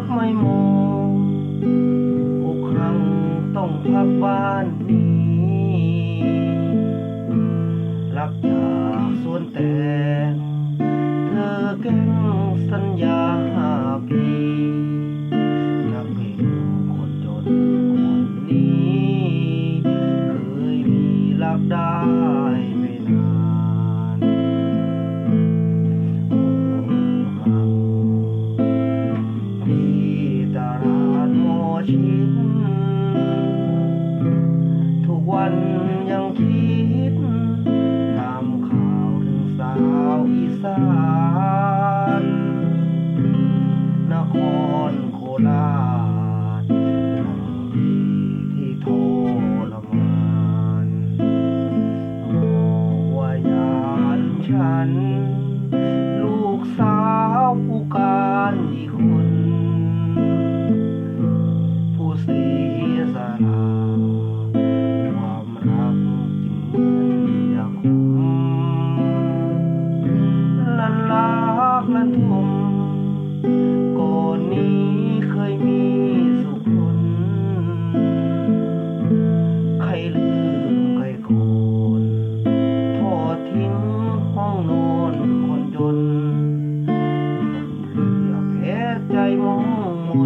บไม่มองอกครั้งต้องพักบ้านนี้รักจากสวนแตงเธอแก้งสัญญา ชิดทุกวันยังคิดตามข่าวถึงสาวอีสานนครโคราชน้องดีที่ทรมานมองว่ายานฉัน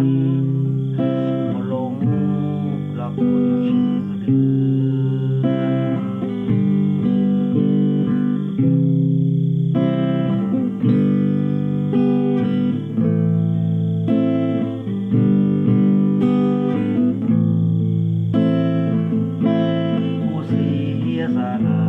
นมาลงรักคนชื่อเดือนผู้เสียสละ